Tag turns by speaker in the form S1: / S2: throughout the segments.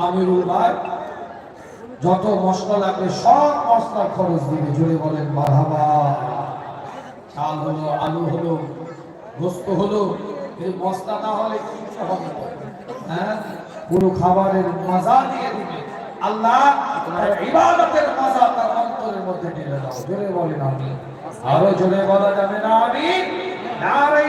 S1: আমিরুল ভাই যত মশলা লাগবে সব মশলা খরচ দিবে জুড়ে বলেন বাধাবা চাল হলো, আলু হলো, গোস্ত হলো এই মশলা না হলে হবে হ্যাঁ? পুরো খাবারের মজা দিয়ে দিবে। আল্লাহ তার ইবাদতের মজা তার অন্তরের মধ্যে ঢেলে দাও। জোরে বলেন আমি আরও জোরে বলা যাবে না আমি নারাই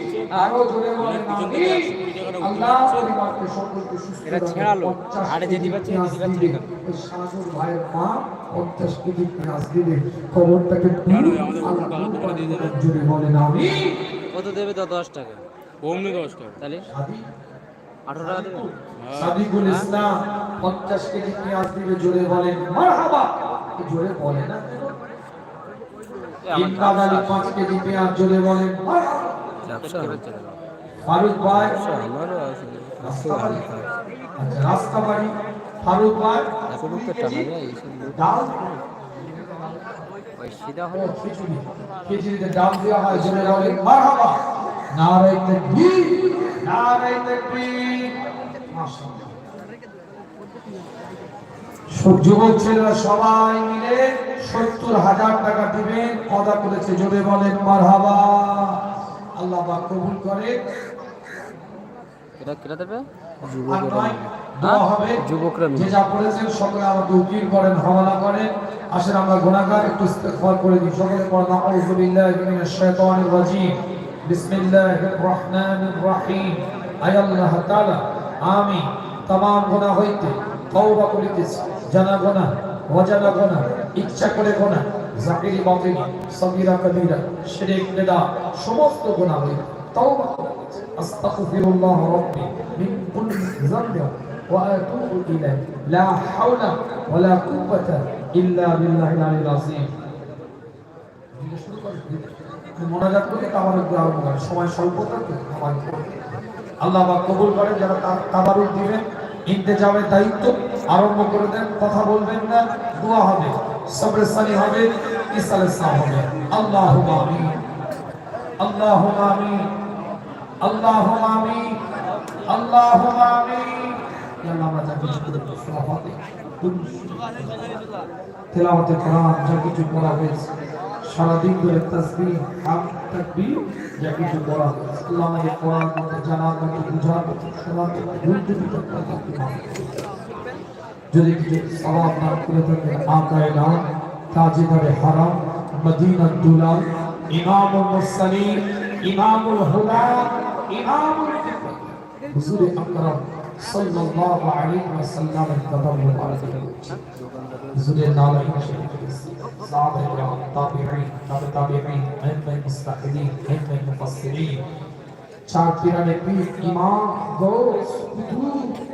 S1: আরও জোরে বলেন আমি আল্লাহ পরিবারকে সকলকে সুস্থ
S2: এটা। ছেড়ালো।
S1: 50
S2: আরে যে
S1: ভাইয়ের মা পঞ্চাশ কেজি পেঁয়াজ খবরটাকে বলেন
S2: কত দেবে তো দশ টাকা?
S3: অমনি দশ টাকা।
S2: তাহলে? আঠারো টাকা দেবে।
S1: সাদিকুল ইসলাম পঞ্চাশ কেজি পেঁয়াজ দিবে জোরে বলেন মারহাবা। জোরে বলে না ইমদাদ আলী পাঁচ কেজি পেঁয়াজ জোরে বলেন মারহাবা। ফারুক ভাই। রাস্তাবাড়ি আচ্ছা রাস্তাবাড়ি ফারুক ভাই। ডাল।
S2: সিধা
S1: ও খিচুড়িতে ডাল দেওয়া হয় জোরে বলেন মারহাবা। নারাই তাকবীর নারাই তাকবীর মাশাআল্লাহ। যুবক ছেলেরা সবাই মিলে সত্তর হাজার টাকা দিবেন। কথা করেছে জোরে বলেন মারহাবা। আল্লাহ পাক কবুল করে
S2: এটা কেটে দেবে
S1: আর নয়, দোয়া হবে
S2: যুবকরা মিলে।
S1: যে যা করেছেন সকলে আমাকে উকিল করেন হাওয়ালা করেন আসেন আমরা গুনাহগার একটু ইস্তেগফার করে দিই সকলে পড়েন আউযু বিল্লাহি মিনাশ শাইতানির রাজীম বিসমিল্লাহির রহমানির রহিম আয় আল্লাহ তাআলা আমি तमाम গুনাহ হইতে তওবা করিতেছি জানা গুনাহ অজানা গুনাহ ইচ্ছা করে গুনাহ জাহিরি বাতিল, সগীরা কবীরা শিরক বিদআ সমস্ত গুনাহে তওবা আস্তাগফিরুল্লাহ রাব্বি মিন কুল্লি যামব ওয়া আতুবু ইলাইহি। লা হাওলা ওয়ালা কুওয়াতা ইল্লা বিল্লাহি আলিয়্যিল আযীম। মোনাজাত করে তাবারুক গ্রহণ করেন সময় স্বল্পতাকে আমার আল্লাহ বা কবুল করেন, যারা তাবারুক দিবেন, ইন্তেজামের দায়িত্ব আরম্ভ করে দেন, কথা বলবেন না, দোয়া হবে। সবরে সানি হবে ইসালে সাহ হবে আল্লাহ আমিন আল্লাহ আমিন আল্লাহ আমিন আল্লাহ আমিন ইয়া আমরা সারাদিন যদি কিছু সওয়াব না করে থাকেন আকায় নাম তাজেদারে হারাম মদিনাত দুলাল ইমামুল মুরসালিন ইমামুল হুদা ইমামুল হুজুর আকরাম সাল্লাল্লাহু আলাইহি ওয়াসাল্লামের কদম মুবারক হুজুরের নাম শরীফ সাহাবা کرام তাবিঈন তাবে তাবিঈন আইম্মায়ে মুস্তাহিদিন আইম্মায়ে মুফাসসিরিন চার পিরানে পীর ইমাম গৌস কুতুব